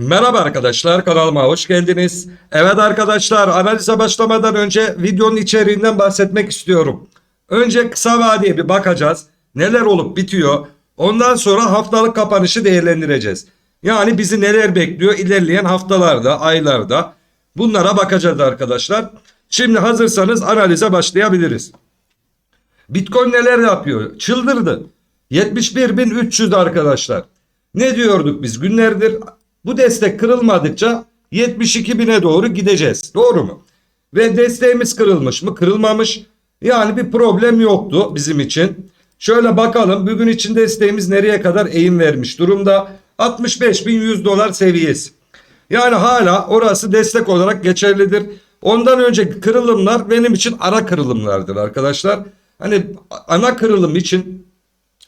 Merhaba arkadaşlar kanalıma hoş geldiniz. Evet arkadaşlar analize başlamadan önce videonun içeriğinden bahsetmek istiyorum. Önce kısa vadeye bir bakacağız. Neler olup bitiyor. Ondan sonra haftalık kapanışı değerlendireceğiz. Yani bizi neler bekliyor ilerleyen haftalarda, aylarda. Bunlara bakacağız arkadaşlar. Şimdi hazırsanız analize başlayabiliriz. Bitcoin neler yapıyor? Çıldırdı. 71.300 arkadaşlar. Ne diyorduk biz günlerdir? Bu destek kırılmadıkça 72.000'e doğru gideceğiz. Doğru mu? Ve desteğimiz kırılmış mı? Kırılmamış. Yani bir problem yoktu bizim için. Şöyle bakalım bugün için desteğimiz nereye kadar eğim vermiş durumda? 65.100 dolar seviyesi. Yani hala orası destek olarak geçerlidir. Ondan önceki kırılımlar benim için ara kırılımlardır arkadaşlar. Hani ana kırılım için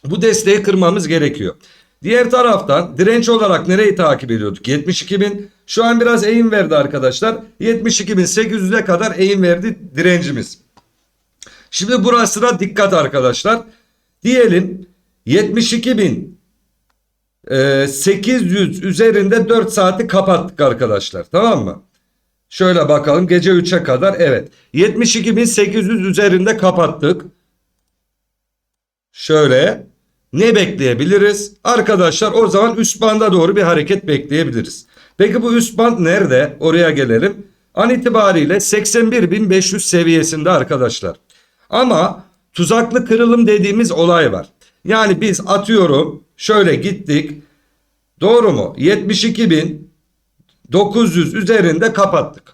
bu desteği kırmamız gerekiyor. Diğer taraftan direnç olarak nereyi takip ediyorduk? 72.000. Şu an biraz eğim verdi arkadaşlar. 72.800'e kadar eğim verdi direncimiz. Şimdi burasına dikkat arkadaşlar. Diyelim 72.000 e, 800 üzerinde 4 saati kapattık arkadaşlar. Tamam mı? Şöyle bakalım gece 3'e kadar evet. 72.800 üzerinde kapattık. Şöyle ne bekleyebiliriz? Arkadaşlar o zaman üst banda doğru bir hareket bekleyebiliriz. Peki bu üst band nerede? Oraya gelelim. An itibariyle 81.500 seviyesinde arkadaşlar. Ama tuzaklı kırılım dediğimiz olay var. Yani biz atıyorum şöyle gittik. Doğru mu? 72.900 üzerinde kapattık.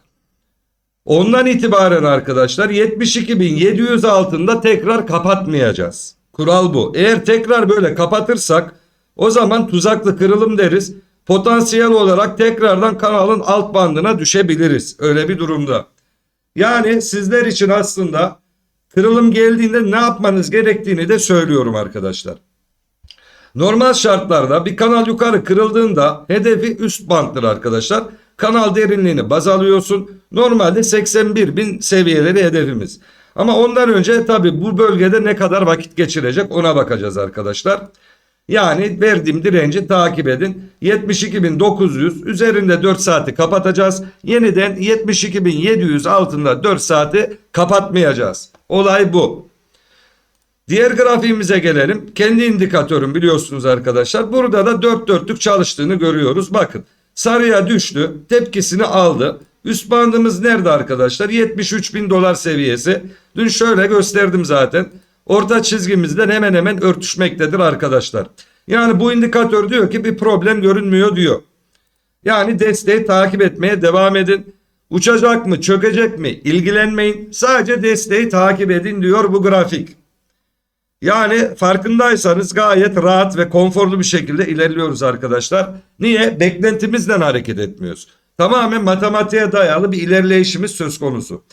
Ondan itibaren arkadaşlar 72.700 altında tekrar kapatmayacağız. Kural bu. Eğer tekrar böyle kapatırsak o zaman tuzaklı kırılım deriz. Potansiyel olarak tekrardan kanalın alt bandına düşebiliriz. Öyle bir durumda. Yani sizler için aslında kırılım geldiğinde ne yapmanız gerektiğini de söylüyorum arkadaşlar. Normal şartlarda bir kanal yukarı kırıldığında hedefi üst banttır arkadaşlar. Kanal derinliğini baz alıyorsun. Normalde 81 bin seviyeleri hedefimiz. Ama ondan önce tabi bu bölgede ne kadar vakit geçirecek ona bakacağız arkadaşlar. Yani verdiğim direnci takip edin. 72.900 üzerinde 4 saati kapatacağız. Yeniden 72.700 altında 4 saati kapatmayacağız. Olay bu. Diğer grafiğimize gelelim. Kendi indikatörüm biliyorsunuz arkadaşlar. Burada da 4 dörtlük çalıştığını görüyoruz. Bakın sarıya düştü. Tepkisini aldı. Üst bandımız nerede arkadaşlar? 73 bin dolar seviyesi. Dün şöyle gösterdim zaten. Orta çizgimizden hemen hemen örtüşmektedir arkadaşlar. Yani bu indikatör diyor ki bir problem görünmüyor diyor. Yani desteği takip etmeye devam edin. Uçacak mı, çökecek mi ilgilenmeyin. Sadece desteği takip edin diyor bu grafik. Yani farkındaysanız gayet rahat ve konforlu bir şekilde ilerliyoruz arkadaşlar. Niye? Beklentimizden hareket etmiyoruz. Tamamen matematiğe dayalı bir ilerleyişimiz söz konusu.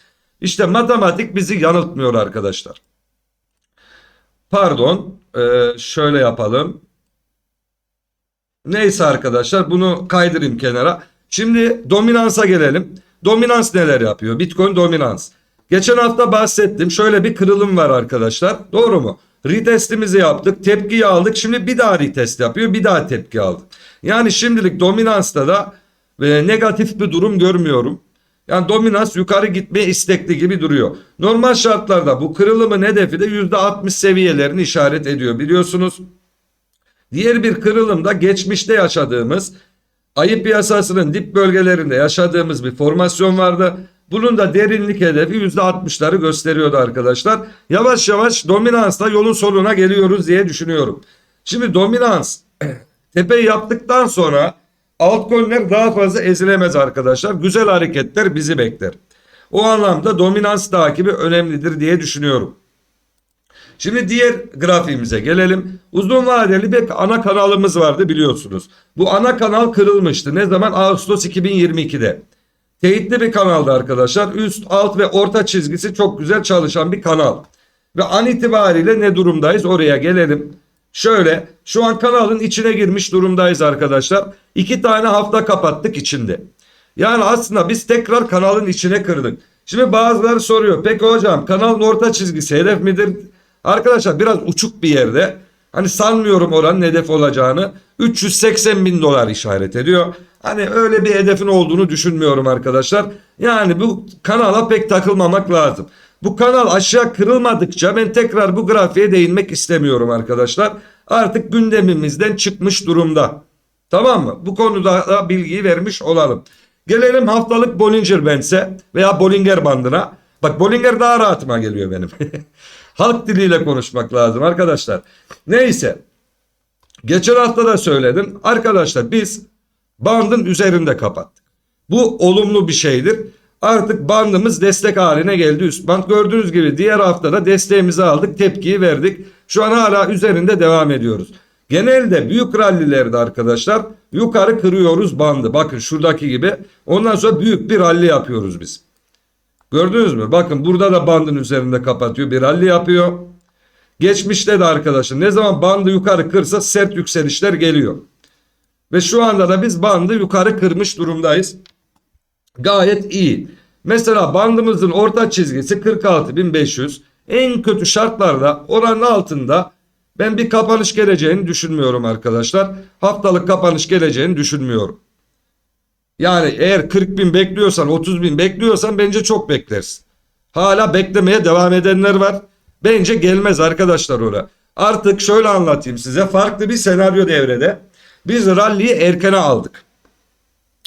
İşte matematik bizi yanıltmıyor arkadaşlar. Pardon, ee, şöyle yapalım. Neyse arkadaşlar bunu kaydırayım kenara. Şimdi dominansa gelelim. Dominans neler yapıyor? Bitcoin dominans. Geçen hafta bahsettim. Şöyle bir kırılım var arkadaşlar. Doğru mu? Retestimizi yaptık. Tepkiyi aldık. Şimdi bir daha retest yapıyor. Bir daha tepki aldık. Yani şimdilik dominansta da e, negatif bir durum görmüyorum. Yani dominans yukarı gitmeye istekli gibi duruyor. Normal şartlarda bu kırılımın hedefi de %60 seviyelerini işaret ediyor biliyorsunuz. Diğer bir kırılım da geçmişte yaşadığımız ayı piyasasının dip bölgelerinde yaşadığımız bir formasyon vardı. Bunun da derinlik hedefi %60'ları gösteriyordu arkadaşlar. Yavaş yavaş dominansla yolun sonuna geliyoruz diye düşünüyorum. Şimdi dominans tepeyi yaptıktan sonra altcoin'ler daha fazla ezilemez arkadaşlar. Güzel hareketler bizi bekler. O anlamda dominans takibi önemlidir diye düşünüyorum. Şimdi diğer grafiğimize gelelim. Uzun vadeli bir ana kanalımız vardı biliyorsunuz. Bu ana kanal kırılmıştı. Ne zaman? Ağustos 2022'de. Teyitli bir kanaldı arkadaşlar. Üst, alt ve orta çizgisi çok güzel çalışan bir kanal. Ve an itibariyle ne durumdayız? Oraya gelelim. Şöyle şu an kanalın içine girmiş durumdayız arkadaşlar. İki tane hafta kapattık içinde. Yani aslında biz tekrar kanalın içine kırdık. Şimdi bazıları soruyor. Peki hocam kanalın orta çizgisi hedef midir? Arkadaşlar biraz uçuk bir yerde. Hani sanmıyorum oranın hedef olacağını. 380 bin dolar işaret ediyor. Hani öyle bir hedefin olduğunu düşünmüyorum arkadaşlar. Yani bu kanala pek takılmamak lazım. Bu kanal aşağı kırılmadıkça ben tekrar bu grafiğe değinmek istemiyorum arkadaşlar. Artık gündemimizden çıkmış durumda. Tamam mı? Bu konuda da bilgiyi vermiş olalım. Gelelim haftalık Bollinger Bands'e veya Bollinger bandına. Bak Bollinger daha rahatıma geliyor benim. Halk diliyle konuşmak lazım arkadaşlar. Neyse. Geçen hafta da söyledim. Arkadaşlar biz bandın üzerinde kapattık. Bu olumlu bir şeydir. Artık bandımız destek haline geldi üst band. Gördüğünüz gibi diğer haftada desteğimizi aldık, tepkiyi verdik. Şu an hala üzerinde devam ediyoruz. Genelde büyük rallilerde arkadaşlar yukarı kırıyoruz bandı. Bakın şuradaki gibi. Ondan sonra büyük bir ralli yapıyoruz biz. Gördünüz mü? Bakın burada da bandın üzerinde kapatıyor. Bir ralli yapıyor. Geçmişte de arkadaşlar ne zaman bandı yukarı kırsa sert yükselişler geliyor. Ve şu anda da biz bandı yukarı kırmış durumdayız. Gayet iyi. Mesela bandımızın orta çizgisi 46.500. En kötü şartlarda oranın altında ben bir kapanış geleceğini düşünmüyorum arkadaşlar. Haftalık kapanış geleceğini düşünmüyorum. Yani eğer 40 bin bekliyorsan 30 bin bekliyorsan bence çok beklersin. Hala beklemeye devam edenler var. Bence gelmez arkadaşlar oraya. Artık şöyle anlatayım size. Farklı bir senaryo devrede. Biz rally'yi erkene aldık.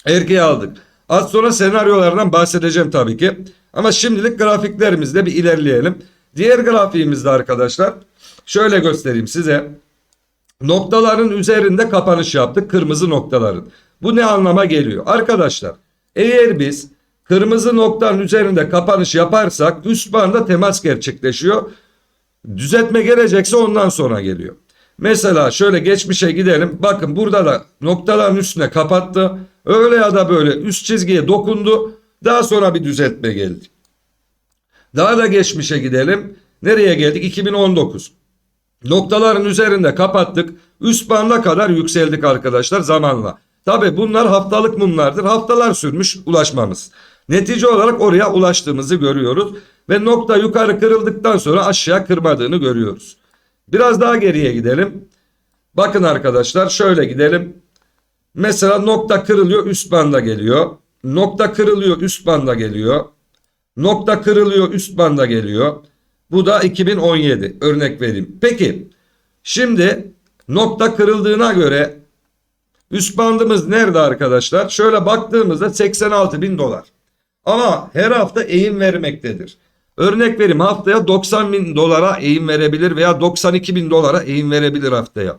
Erkeğe aldık. Az sonra senaryolardan bahsedeceğim tabii ki. Ama şimdilik grafiklerimizde bir ilerleyelim. Diğer grafiğimizde arkadaşlar şöyle göstereyim size. Noktaların üzerinde kapanış yaptık. Kırmızı noktaların. Bu ne anlama geliyor? Arkadaşlar eğer biz kırmızı noktanın üzerinde kapanış yaparsak üst banda temas gerçekleşiyor. Düzeltme gelecekse ondan sonra geliyor. Mesela şöyle geçmişe gidelim. Bakın burada da noktaların üstüne kapattı. Öyle ya da böyle üst çizgiye dokundu. Daha sonra bir düzeltme geldi. Daha da geçmişe gidelim. Nereye geldik? 2019. Noktaların üzerinde kapattık. Üst banda kadar yükseldik arkadaşlar zamanla. Tabi bunlar haftalık mumlardır. Haftalar sürmüş ulaşmamız. Netice olarak oraya ulaştığımızı görüyoruz. Ve nokta yukarı kırıldıktan sonra aşağı kırmadığını görüyoruz. Biraz daha geriye gidelim. Bakın arkadaşlar şöyle gidelim. Mesela nokta kırılıyor üst banda geliyor. Nokta kırılıyor üst banda geliyor. Nokta kırılıyor üst banda geliyor. Bu da 2017 örnek vereyim. Peki şimdi nokta kırıldığına göre üst bandımız nerede arkadaşlar? Şöyle baktığımızda 86 bin dolar. Ama her hafta eğim vermektedir. Örnek vereyim haftaya 90 bin dolara eğim verebilir veya 92 bin dolara eğim verebilir haftaya.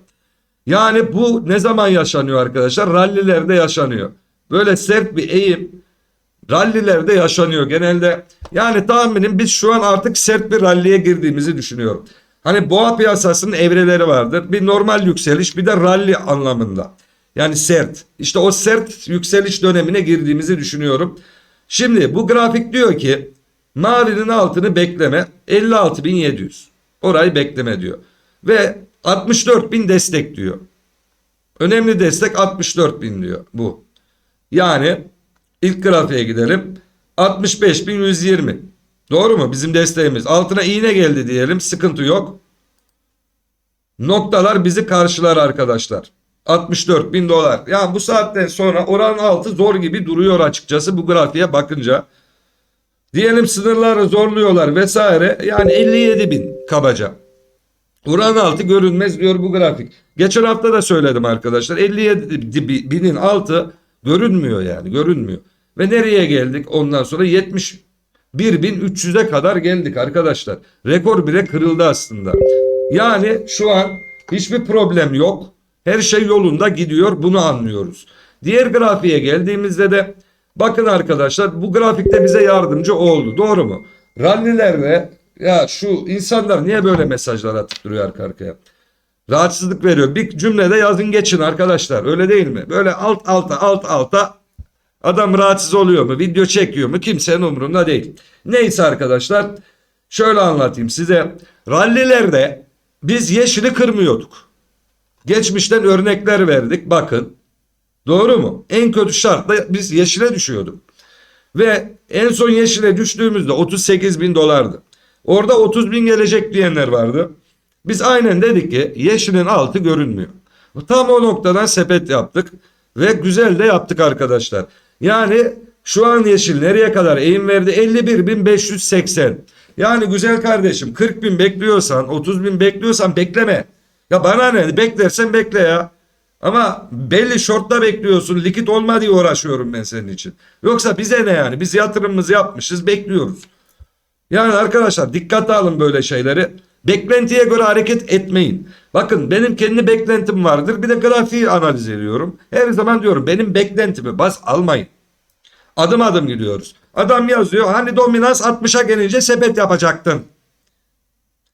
Yani bu ne zaman yaşanıyor arkadaşlar? Rallilerde yaşanıyor. Böyle sert bir eğim rallilerde yaşanıyor genelde. Yani tahminim biz şu an artık sert bir ralliye girdiğimizi düşünüyorum. Hani boğa piyasasının evreleri vardır. Bir normal yükseliş bir de ralli anlamında. Yani sert. İşte o sert yükseliş dönemine girdiğimizi düşünüyorum. Şimdi bu grafik diyor ki mavinin altını bekleme 56.700. Orayı bekleme diyor. Ve 64.000 destek diyor. Önemli destek 64.000 diyor bu. Yani ilk grafiğe gidelim. 65.120. Doğru mu? Bizim desteğimiz. Altına iğne geldi diyelim. Sıkıntı yok. Noktalar bizi karşılar arkadaşlar. 64 bin dolar. Yani bu saatten sonra oranın altı zor gibi duruyor açıkçası bu grafiğe bakınca. Diyelim sınırları zorluyorlar vesaire. Yani 57 bin kabaca. Oranın altı görünmez diyor bu grafik. Geçen hafta da söyledim arkadaşlar. 57 binin altı görünmüyor yani görünmüyor. Ve nereye geldik ondan sonra 71 bin 300'e kadar geldik arkadaşlar. Rekor bile kırıldı aslında. Yani şu an hiçbir problem yok. Her şey yolunda gidiyor bunu anlıyoruz. Diğer grafiğe geldiğimizde de bakın arkadaşlar bu grafikte bize yardımcı oldu. Doğru mu? Rallilerde ya şu insanlar niye böyle mesajlar atıp duruyor arka arkaya? Rahatsızlık veriyor. Bir cümlede yazın geçin arkadaşlar. Öyle değil mi? Böyle alt alta alt alta adam rahatsız oluyor mu? Video çekiyor mu? Kimsenin umurunda değil. Neyse arkadaşlar şöyle anlatayım size. Rallilerde biz yeşili kırmıyorduk. Geçmişten örnekler verdik bakın. Doğru mu? En kötü şartla biz yeşile düşüyorduk. Ve en son yeşile düştüğümüzde 38 bin dolardı. Orada 30 bin gelecek diyenler vardı. Biz aynen dedik ki yeşilin altı görünmüyor. Tam o noktadan sepet yaptık ve güzel de yaptık arkadaşlar. Yani şu an yeşil nereye kadar eğim verdi? 51.580. Yani güzel kardeşim 40 bin bekliyorsan 30 bin bekliyorsan bekleme. Ya bana ne beklersen bekle ya. Ama belli şortta bekliyorsun likit olma diye uğraşıyorum ben senin için. Yoksa bize ne yani biz yatırımımızı yapmışız bekliyoruz. Yani arkadaşlar dikkate alın böyle şeyleri. Beklentiye göre hareket etmeyin. Bakın benim kendi beklentim vardır. Bir de grafiği analiz ediyorum. Her zaman diyorum benim beklentimi bas almayın. Adım adım gidiyoruz. Adam yazıyor hani dominans 60'a gelince sepet yapacaktın.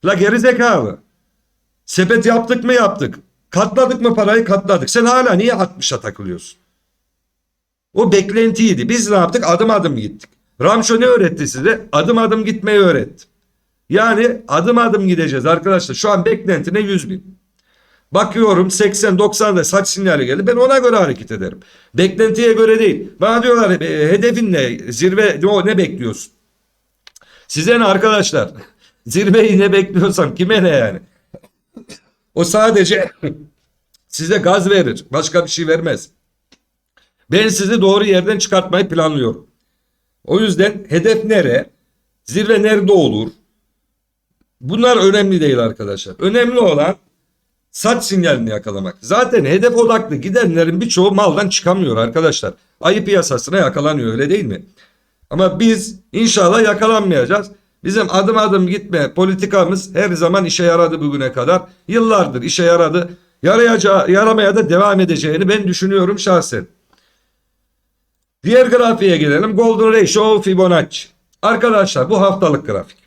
La geri zekalı. Sepet yaptık mı yaptık. Katladık mı parayı katladık. Sen hala niye 60'a takılıyorsun? O beklentiydi. Biz ne yaptık? Adım adım gittik. Ramşo ne öğretti size? Adım adım gitmeyi öğretti. Yani adım adım gideceğiz arkadaşlar. Şu an beklentine 100 bin. Bakıyorum 80-90'da saç sinyali geldi. Ben ona göre hareket ederim. Beklentiye göre değil. Bana diyorlar e, hedefin ne? Zirve ne, ne bekliyorsun? Size ne arkadaşlar? Zirveyi ne bekliyorsam kime ne yani? O sadece size gaz verir. Başka bir şey vermez. Ben sizi doğru yerden çıkartmayı planlıyorum. O yüzden hedef nere? Zirve nerede olur? Bunlar önemli değil arkadaşlar. Önemli olan saç sinyalini yakalamak. Zaten hedef odaklı gidenlerin birçoğu maldan çıkamıyor arkadaşlar. Ayı piyasasına yakalanıyor öyle değil mi? Ama biz inşallah yakalanmayacağız. Bizim adım adım gitme politikamız her zaman işe yaradı bugüne kadar. Yıllardır işe yaradı. Yarayacağı, yaramaya da devam edeceğini ben düşünüyorum şahsen. Diğer grafiğe gelelim. Golden Ratio Fibonacci. Arkadaşlar bu haftalık grafik.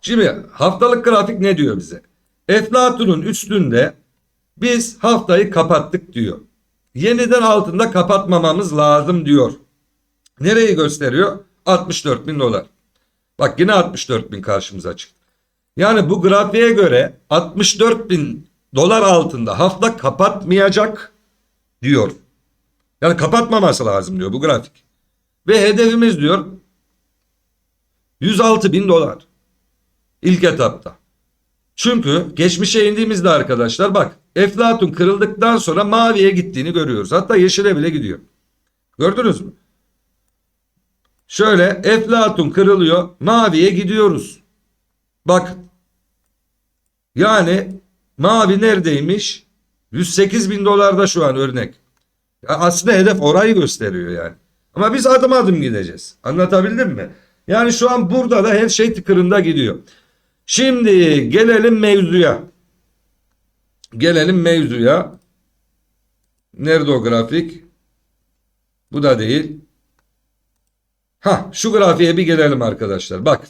Şimdi haftalık grafik ne diyor bize? Eflatun'un üstünde biz haftayı kapattık diyor. Yeniden altında kapatmamamız lazım diyor. Nereyi gösteriyor? 64 bin dolar. Bak yine 64 bin karşımıza çıktı. Yani bu grafiğe göre 64 bin dolar altında hafta kapatmayacak diyor. Yani kapatmaması lazım diyor bu grafik. Ve hedefimiz diyor 106 bin dolar. İlk etapta. Çünkü geçmişe indiğimizde arkadaşlar bak Eflatun kırıldıktan sonra maviye gittiğini görüyoruz. Hatta yeşile bile gidiyor. Gördünüz mü? Şöyle Eflatun kırılıyor maviye gidiyoruz. Bak yani mavi neredeymiş? 108 bin dolarda şu an örnek. Aslında hedef orayı gösteriyor yani. Ama biz adım adım gideceğiz. Anlatabildim mi? Yani şu an burada da her şey tıkırında gidiyor. Şimdi gelelim mevzuya. Gelelim mevzuya. Nerede o grafik? Bu da değil. Ha, şu grafiğe bir gelelim arkadaşlar. Bak.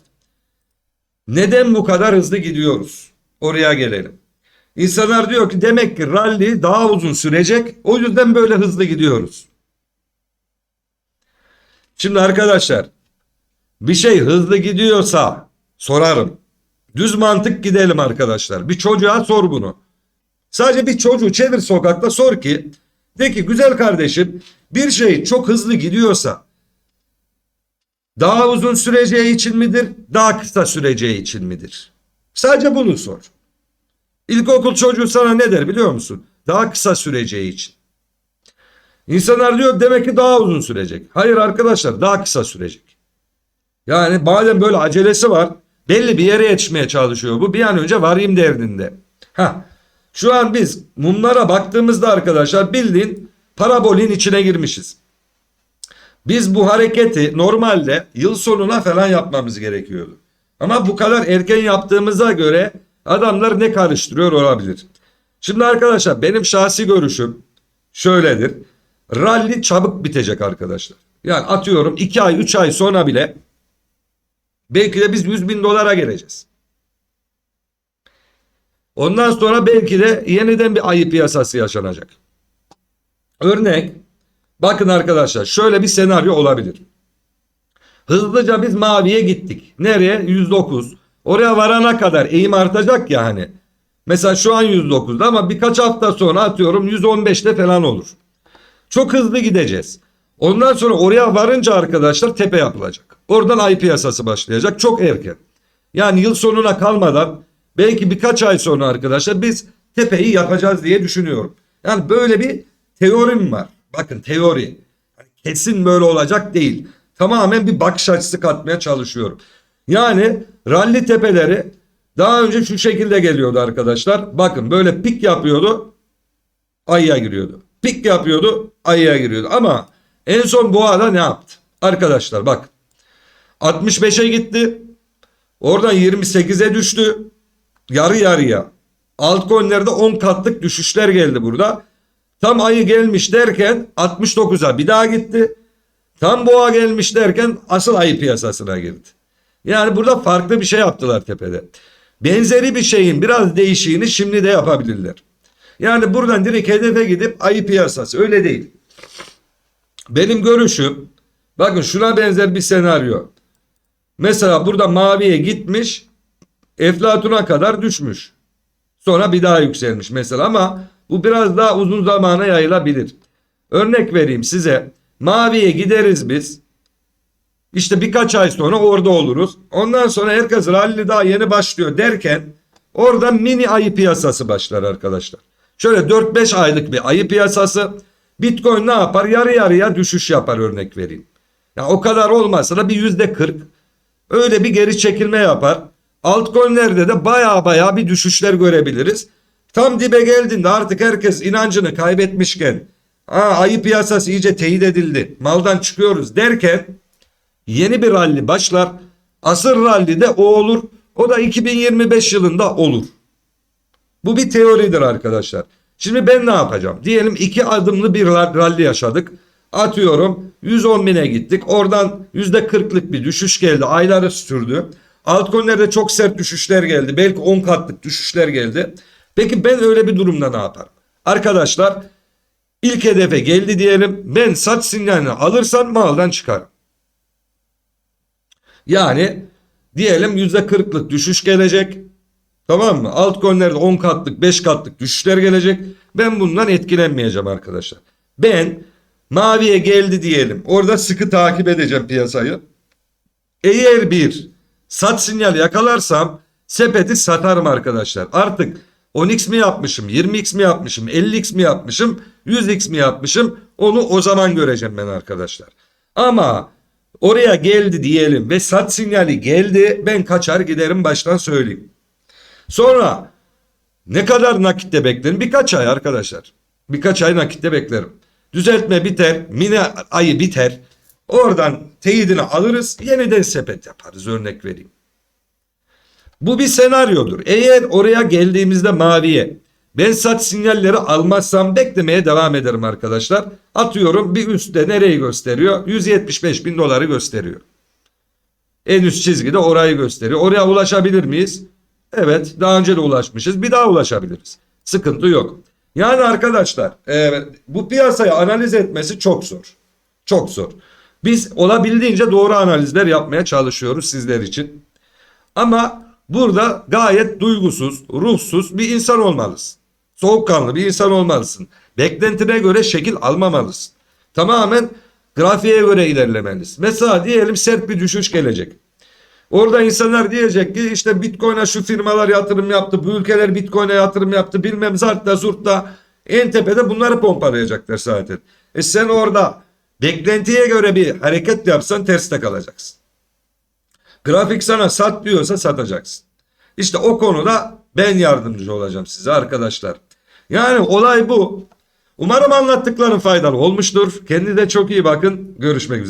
Neden bu kadar hızlı gidiyoruz? Oraya gelelim. İnsanlar diyor ki demek ki rally daha uzun sürecek. O yüzden böyle hızlı gidiyoruz. Şimdi arkadaşlar bir şey hızlı gidiyorsa sorarım. Düz mantık gidelim arkadaşlar. Bir çocuğa sor bunu. Sadece bir çocuğu çevir sokakta sor ki de ki güzel kardeşim bir şey çok hızlı gidiyorsa daha uzun süreceği için midir? Daha kısa süreceği için midir? Sadece bunu sor. İlkokul çocuğu sana ne der biliyor musun? Daha kısa süreceği için. İnsanlar diyor demek ki daha uzun sürecek. Hayır arkadaşlar daha kısa sürecek. Yani madem böyle acelesi var belli bir yere yetişmeye çalışıyor bu bir an önce varayım derdinde. Ha, şu an biz mumlara baktığımızda arkadaşlar bildiğin parabolin içine girmişiz. Biz bu hareketi normalde yıl sonuna falan yapmamız gerekiyordu. Ama bu kadar erken yaptığımıza göre adamlar ne karıştırıyor olabilir. Şimdi arkadaşlar benim şahsi görüşüm şöyledir. Rally çabuk bitecek arkadaşlar. Yani atıyorum 2 ay 3 ay sonra bile belki de biz 100 bin dolara geleceğiz. Ondan sonra belki de yeniden bir ayı piyasası yaşanacak. Örnek bakın arkadaşlar şöyle bir senaryo olabilir. Hızlıca biz maviye gittik. Nereye? 109. Oraya varana kadar eğim artacak ya hani. Mesela şu an 109'da ama birkaç hafta sonra atıyorum 115'te falan olur. Çok hızlı gideceğiz. Ondan sonra oraya varınca arkadaşlar tepe yapılacak. Oradan ay piyasası başlayacak çok erken. Yani yıl sonuna kalmadan belki birkaç ay sonra arkadaşlar biz tepeyi yapacağız diye düşünüyorum. Yani böyle bir teorim var. Bakın teori. Yani kesin böyle olacak değil. Tamamen bir bakış açısı katmaya çalışıyorum. Yani ralli tepeleri daha önce şu şekilde geliyordu arkadaşlar. Bakın böyle pik yapıyordu. Ayıya giriyordu. Pik yapıyordu. Ayıya giriyordu. Ama en son boğada ne yaptı? Arkadaşlar bak. 65'e gitti. Oradan 28'e düştü. Yarı yarıya. Altcoin'lerde 10 katlık düşüşler geldi burada. Tam ayı gelmiş derken 69'a bir daha gitti. Tam boğa gelmiş derken asıl ayı piyasasına girdi. Yani burada farklı bir şey yaptılar tepede. Benzeri bir şeyin biraz değişiğini şimdi de yapabilirler. Yani buradan direkt hedefe gidip ayı piyasası öyle değil. Benim görüşüm bakın şuna benzer bir senaryo. Mesela burada maviye gitmiş Eflatun'a kadar düşmüş. Sonra bir daha yükselmiş mesela ama bu biraz daha uzun zamana yayılabilir. Örnek vereyim size. Maviye gideriz biz. İşte birkaç ay sonra orada oluruz. Ondan sonra herkes rally daha yeni başlıyor derken orada mini ayı piyasası başlar arkadaşlar. Şöyle 4-5 aylık bir ayı piyasası. Bitcoin ne yapar? Yarı yarıya düşüş yapar örnek vereyim. Ya o kadar olmasa da bir yüzde 40 öyle bir geri çekilme yapar. Altcoin'lerde de baya baya bir düşüşler görebiliriz. Tam dibe geldiğinde artık herkes inancını kaybetmişken Aa, ayı piyasası iyice teyit edildi. Maldan çıkıyoruz derken yeni bir ralli başlar. Asır ralli de o olur. O da 2025 yılında olur. Bu bir teoridir arkadaşlar. Şimdi ben ne yapacağım? Diyelim iki adımlı bir ralli yaşadık. Atıyorum 110 bine gittik. Oradan %40'lık bir düşüş geldi. Ayları sürdü. Altcoin'lerde çok sert düşüşler geldi. Belki 10 katlık düşüşler geldi. Peki ben öyle bir durumda ne yaparım? Arkadaşlar ilk hedefe geldi diyelim. Ben sat sinyalini alırsam maldan çıkarım. Yani diyelim %40'lık düşüş gelecek. Tamam mı? Altcoin'lerde 10 katlık 5 katlık düşüşler gelecek. Ben bundan etkilenmeyeceğim arkadaşlar. Ben maviye geldi diyelim. Orada sıkı takip edeceğim piyasayı. Eğer bir sat sinyal yakalarsam sepeti satarım arkadaşlar. Artık 10x mi yapmışım, 20x mi yapmışım, 50x mi yapmışım, 100x mi yapmışım onu o zaman göreceğim ben arkadaşlar. Ama oraya geldi diyelim ve sat sinyali geldi ben kaçar giderim baştan söyleyeyim. Sonra ne kadar nakitte beklerim? Birkaç ay arkadaşlar. Birkaç ay nakitte beklerim. Düzeltme biter, mini ayı biter. Oradan teyidini alırız, yeniden sepet yaparız örnek vereyim. Bu bir senaryodur. Eğer oraya geldiğimizde maviye ben sat sinyalleri almazsam beklemeye devam ederim arkadaşlar. Atıyorum bir üstte nereyi gösteriyor? 175 bin doları gösteriyor. En üst çizgide orayı gösteriyor. Oraya ulaşabilir miyiz? Evet daha önce de ulaşmışız. Bir daha ulaşabiliriz. Sıkıntı yok. Yani arkadaşlar e, bu piyasayı analiz etmesi çok zor. Çok zor. Biz olabildiğince doğru analizler yapmaya çalışıyoruz sizler için. Ama burada gayet duygusuz, ruhsuz bir insan olmalısın. Soğukkanlı bir insan olmalısın. Beklentine göre şekil almamalısın. Tamamen grafiğe göre ilerlemelisin. Mesela diyelim sert bir düşüş gelecek. Orada insanlar diyecek ki işte Bitcoin'e şu firmalar yatırım yaptı. Bu ülkeler Bitcoin'e yatırım yaptı. Bilmem zartta zurtta. En tepede bunları pompalayacaklar zaten. E sen orada beklentiye göre bir hareket yapsan terste kalacaksın. Grafik sana sat diyorsa satacaksın. İşte o konuda ben yardımcı olacağım size arkadaşlar. Yani olay bu. Umarım anlattıklarım faydalı olmuştur. Kendinize çok iyi bakın. Görüşmek üzere.